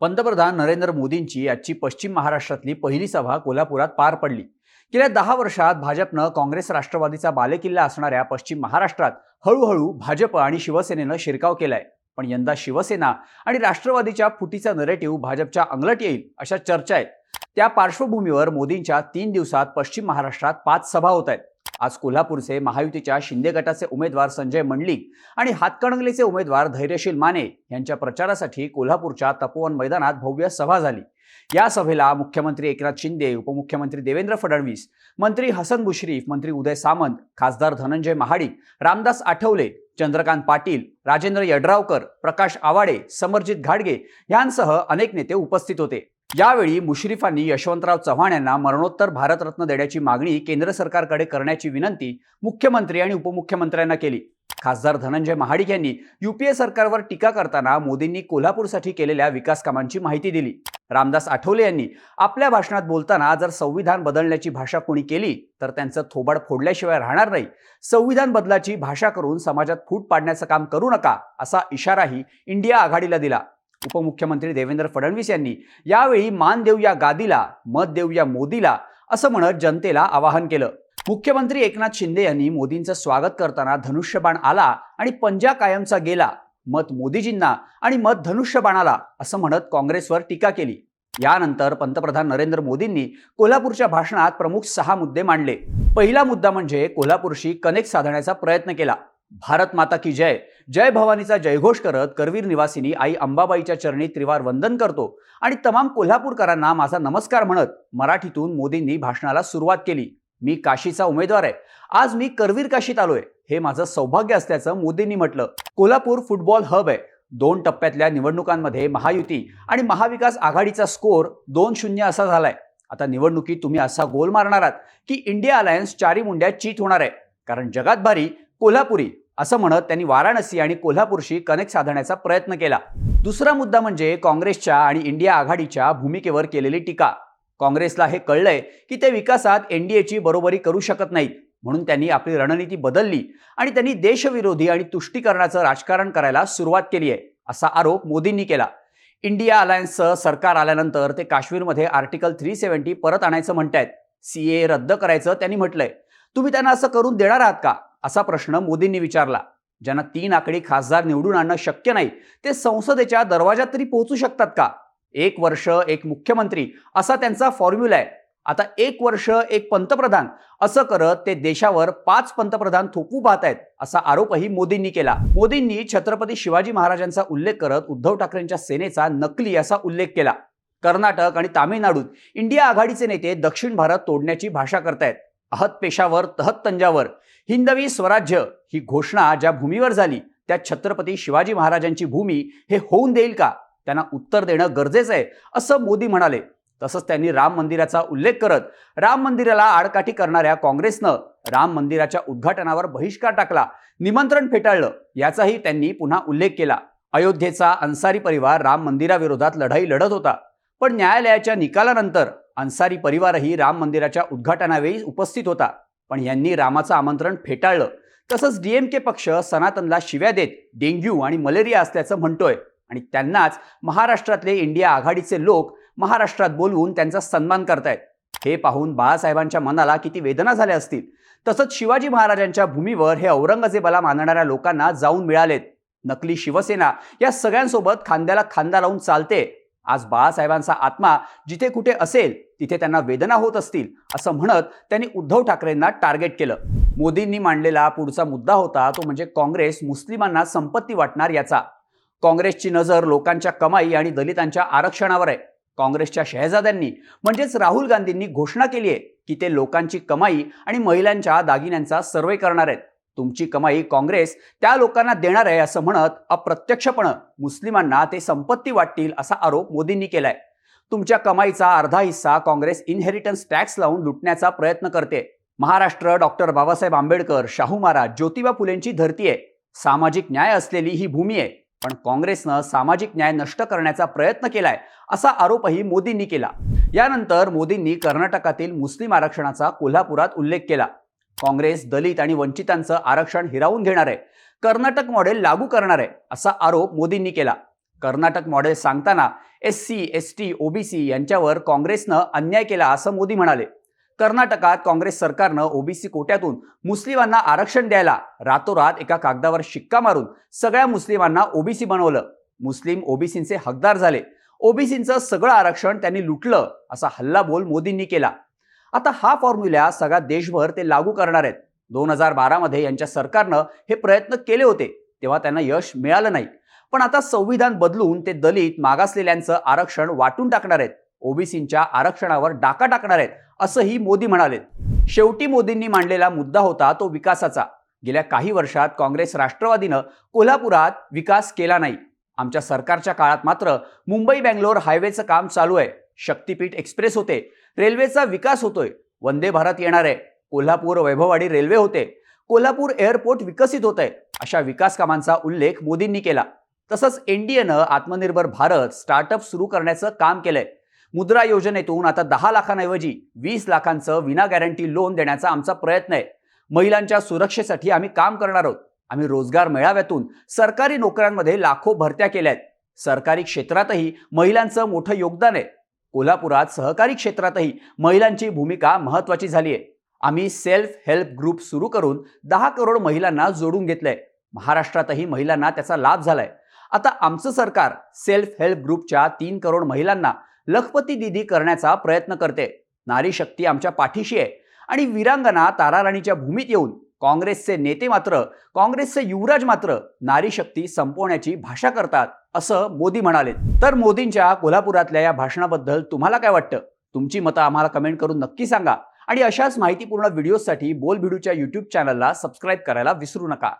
पंतप्रधान नरेंद्र मोदींची आजची पश्चिम महाराष्ट्रातली पहिली सभा कोल्हापुरात पार पडली. गेल्या दहा वर्षात भाजपनं काँग्रेस राष्ट्रवादीचा बालेकिल्ला असणाऱ्या पश्चिम महाराष्ट्रात हळूहळू भाजप आणि शिवसेनेनं शिरकाव केलाय. पण यंदा शिवसेना आणि राष्ट्रवादीच्या फुटीचा नरेटिव्ह भाजपच्या अंगलट येईल अशा चर्चा आहेत. त्या पार्श्वभूमीवर मोदींच्या तीन दिवसात पश्चिम महाराष्ट्रात पाच सभा होत आहेत. आज कोल्हापूरचे महायुतीच्या शिंदे गटाचे उमेदवार संजय मंडलिक आणि हातकणंगलेचे उमेदवार धैर्यशील माने यांच्या प्रचारासाठी कोल्हापूरच्या तपोवन मैदानात भव्य सभा झाली. या सभेला मुख्यमंत्री एकनाथ शिंदे उपमुख्यमंत्री देवेंद्र फडणवीस मंत्री हसन मुश्रीफ मंत्री उदय सामंत खासदार धनंजय महाडिक रामदास आठवले चंद्रकांत पाटील राजेंद्र यड्रावकर प्रकाश आवाडे समरजित घाडगे यांसह अनेक नेते उपस्थित होते. यावेळी मुश्रीफांनी यशवंतराव चव्हाण यांना मरणोत्तर भारतरत्न देण्याची मागणी केंद्र सरकारकडे करण्याची विनंती मुख्यमंत्री आणि उपमुख्यमंत्र्यांना केली. खासदार धनंजय महाडिक यांनी युपीए सरकारवर टीका करताना मोदींनी कोल्हापूरसाठी केलेल्या विकास कामांची माहिती दिली. रामदास आठवले यांनी आपल्या भाषणात बोलताना जर संविधान बदलण्याची भाषा कोणी केली तर त्यांचं थोबाड फोडल्याशिवाय राहणार नाही. संविधान बदलाची भाषा करून समाजात फूट पाडण्याचं काम करू नका असा इशाराही इंडिया आघाडीला दिला. उपमुख्यमंत्री देवेंद्र फडणवीस यांनी यावेळी मान देऊ या गादीला मत देऊ या मोदीला असं म्हणत जनतेला आवाहन केलं. मुख्यमंत्री एकनाथ शिंदे यांनी मोदींचं स्वागत करताना धनुष्यबाण आला आणि पंजा कायमचा गेला मत मोदीजींना आणि मत धनुष्यबाणाला असं म्हणत काँग्रेसवर टीका केली. यानंतर पंतप्रधान नरेंद्र मोदींनी कोल्हापूरच्या भाषणात प्रमुख सहा मुद्दे मांडले. पहिला मुद्दा म्हणजे कोल्हापूरशी कनेक्ट साधण्याचा प्रयत्न केला. भारत माता की जय. जय भवानीचा जयघोष करत करवीर निवासिनी आई अंबाबाईच्या चरणी त्रिवार वंदन करतो. आणि तमाम कोल्हापूरकरांना माझा नमस्कार म्हणत मराठीतून मोदींनी भाषणाला सुरुवात केली. मी काशीचा उमेदवार आहे. आज मी करवीर काशीत आलोय. हे माझं सौभाग्य असल्याचं मोदींनी म्हटलं. कोल्हापूर फुटबॉल हब आहे. दोन टप्प्यातल्या निवडणुकांमध्ये महायुती आणि महाविकास आघाडीचा स्कोर दोन शून्य असा झालाय. आता निवडणुकीत तुम्ही असा गोल मारणार आहात की इंडिया अलायन्स चारी मुंड्या चीत होणार आहे. कारण जगात भारी कोल्हापुरी. असं म्हणत त्यांनी वाराणसी आणि कोल्हापूरशी कनेक्ट साधण्याचा प्रयत्न केला. दुसरा मुद्दा म्हणजे काँग्रेसच्या आणि इंडिया आघाडीच्या भूमिकेवर केलेली टीका. काँग्रेसला हे कळलंय की ते विकासात एनडीएची बरोबरी करू शकत नाहीत म्हणून त्यांनी आपली रणनीती बदलली आणि त्यांनी देशविरोधी आणि तुष्टीकरणाचं राजकारण करायला सुरुवात केली आहे असा आरोप मोदींनी केला. इंडिया अलायन्सचं सरकार आल्यानंतर ते काश्मीरमध्ये आर्टिकल थ्री सेव्हन्टी परत आणायचं म्हणतायत. सी ए रद्द करायचं त्यांनी म्हटलंय. तुम्ही त्यांना असं करून देणार आहात का? असा प्रश्न मोदींनी विचारला. ज्यांना तीन आकडी खासदार निवडून आणणं शक्य नाही ते संसदेच्या दरवाजात तरी पोहोचू शकतात का? एक वर्ष एक मुख्यमंत्री असा त्यांचा फॉर्म्युला आहे. आता एक वर्ष एक पंतप्रधान असं करत ते देशावर पाच पंतप्रधान थोपू पाहत आहेत असा आरोपही मोदींनी केला. मोदींनी छत्रपती शिवाजी महाराजांचा उल्लेख करत उद्धव ठाकरेंच्या सेनेचा नकली असा उल्लेख केला. कर्नाटक आणि तामिळनाडूत इंडिया आघाडीचे नेते दक्षिण भारत तोडण्याची भाषा करतायत. अहत पेशावर तहत तंजावर. हिंदवी स्वराज्य ही घोषणा ज्या भूमीवर झाली त्या छत्रपती शिवाजी महाराजांची भूमी हे होऊन देईल का? त्यांना उत्तर देणं गरजेचं आहे असं मोदी म्हणाले. तसंच त्यांनी राम मंदिराचा उल्लेख करत राम मंदिराला आडकाठी करणाऱ्या काँग्रेसनं राम मंदिराच्या उद्घाटनावर बहिष्कार टाकला निमंत्रण फेटाळलं याचाही त्यांनी पुन्हा उल्लेख केला. अयोध्येचा अन्सारी परिवार राम मंदिराविरोधात लढाई लढत होता. पण न्यायालयाच्या निकालानंतर अन्सारी परिवारही राम मंदिराच्या उद्घाटनावेळी उपस्थित होता. पण यांनी रामाचं आमंत्रण फेटाळलं. तसंच डीएमके पक्ष सनातनला शिव्या देत डेंग्यू आणि मलेरिया असल्याचं म्हणतोय. आणि त्यांनाच महाराष्ट्रातले इंडिया आघाडीचे लोक महाराष्ट्रात बोलवून त्यांचा सन्मान करतायत. हे पाहून बाळासाहेबांच्या मनाला किती वेदना झाल्या असतील. तसंच शिवाजी महाराजांच्या भूमीवर हे औरंगजेबाला मानणाऱ्या लोकांना जाऊन मिळालेत. नकली शिवसेना या सगळ्यांसोबत खांद्याला खांदा लावून चालते. आज बाळासाहेबांचा आत्मा जिथे कुठे असेल तिथे त्यांना वेदना होत असतील असं म्हणत त्यांनी उद्धव ठाकरेंना टार्गेट केलं. मोदींनी मांडलेला पुढचा मुद्दा होता तो म्हणजे काँग्रेस मुस्लिमांना संपत्ती वाटणार याचा. काँग्रेसची नजर लोकांच्या कमाई आणि दलितांच्या आरक्षणावर आहे. काँग्रेसच्या शहजाद्यांनी म्हणजेच राहुल गांधींनी घोषणा केली आहे की ते लोकांची कमाई आणि महिलांच्या दागिन्यांचा सर्वे करणार आहेत. तुमची कमाई काँग्रेस त्या लोकांना देणार आहे असं म्हणत अप्रत्यक्षपणे मुस्लिमांना ते संपत्ती वाटतील असा आरोप मोदींनी केलाय. तुमच्या कमाईचा अर्धा हिस्सा काँग्रेस इनहेरिटन्स टॅक्स लावून लुटण्याचा प्रयत्न करते. महाराष्ट्र डॉक्टर बाबासाहेब आंबेडकर शाहू महाराज ज्योतिबा फुलेंची धरती आहे. सामाजिक न्याय असलेली ही भूमी आहे. पण काँग्रेसनं सामाजिक न्याय नष्ट करण्याचा प्रयत्न केलाय असा आरोपही मोदींनी केला. यानंतर मोदींनी कर्नाटकातील मुस्लिम आरक्षणाचा कोल्हापुरात उल्लेख केला. काँग्रेस दलित आणि वंचितांचं आरक्षण हिरावून घेणार आहे कर्नाटक मॉडेल लागू करणार आहे असा आरोप मोदींनी केला. कर्नाटक मॉडेल सांगताना S C S T OBC यांच्यावर काँग्रेसनं अन्याय केला असं मोदी म्हणाले. कर्नाटकात काँग्रेस सरकारनं ओबीसी कोट्यातून मुस्लिमांना आरक्षण द्यायला रातोरात एका कागदावर शिक्का मारून सगळ्या मुस्लिमांना ओबीसी बनवलं. मुस्लिम ओबीसींचे हकदार झाले. ओबीसींचं सगळं आरक्षण त्यांनी लुटलं असा हल्लाबोल मोदींनी केला. आता हा फॉर्म्युला सगळा देशभर ते लागू करणार आहेत. दोन हजार बारामध्ये यांच्या सरकारनं हे प्रयत्न केले होते तेव्हा त्यांना यश मिळालं नाही. पण आता संविधान बदलून ते दलित मागासलेल्यांचं आरक्षण वाटून टाकणार आहेत. ओबीसींच्या आरक्षणावर डाका टाकणार आहेत असंही मोदी म्हणाले शेवटी मोदींनी मांडलेला मुद्दा होता तो विकासाचा. गेल्या काही वर्षात काँग्रेस राष्ट्रवादीनं कोल्हापुरात विकास केला नाही. आमच्या सरकारच्या काळात मात्र मुंबई बँगलोर हायवेचं काम चालू आहे. शक्तीपीठ एक्सप्रेस होते. रेल्वेचा विकास होतोय. वंदे भारत येणार. आहे कोल्हापूर वैभववाडी रेल्वे होते. कोल्हापूर एअरपोर्ट विकसित होत आहे अशा विकास कामांचा उल्लेख मोदींनी केला. तसंच एनडीएनं आत्मनिर्भर भारत स्टार्टअप सुरू करण्याचं काम केलंय. मुद्रा योजनेतून आता दहा लाखांऐवजी वीस लाखांचं विना गॅरंटी लोन देण्याचा आमचा प्रयत्न आहे. महिलांच्या सुरक्षेसाठी आम्ही काम करणार आहोत. आम्ही रोजगार मेळाव्यातून सरकारी नोकऱ्यांमध्ये लाखो भरत्या केल्या आहेत सरकारी क्षेत्रातही महिलांचं मोठं योगदान आहे. कोल्हापुरात सहकारी क्षेत्रातही महिलांची भूमिका महत्वाची झाली आहे. आम्ही सेल्फ हेल्प ग्रुप सुरू करून दहा करोड महिलांना जोडून घेतलंय. महाराष्ट्रातही महिलांना त्याचा लाभ झालाय. आता आमचं सरकार सेल्फ हेल्प ग्रुपच्या तीन करोड महिलांना लखपती दिदी करण्याचा प्रयत्न करते. नारी शक्ती आमच्या पाठीशी आहे. आणि वीरांगना ताराराणीच्या भूमीत येऊन काँग्रेसचे नेते मात्र काँग्रेसचे युवराज मात्र नारी शक्ती संपवण्याची भाषा करतात असं मोदी म्हणाले. तर मोदींच्या कोल्हापुरातल्या या भाषणाबद्दल तुम्हाला काय वाटतं? तुमची मतं आम्हाला कमेंट करून नक्की सांगा. आणि अशाच माहितीपूर्ण व्हिडिओसाठी बोल भिडूच्या युट्यूब चॅनलला सबस्क्राईब करायला विसरू नका.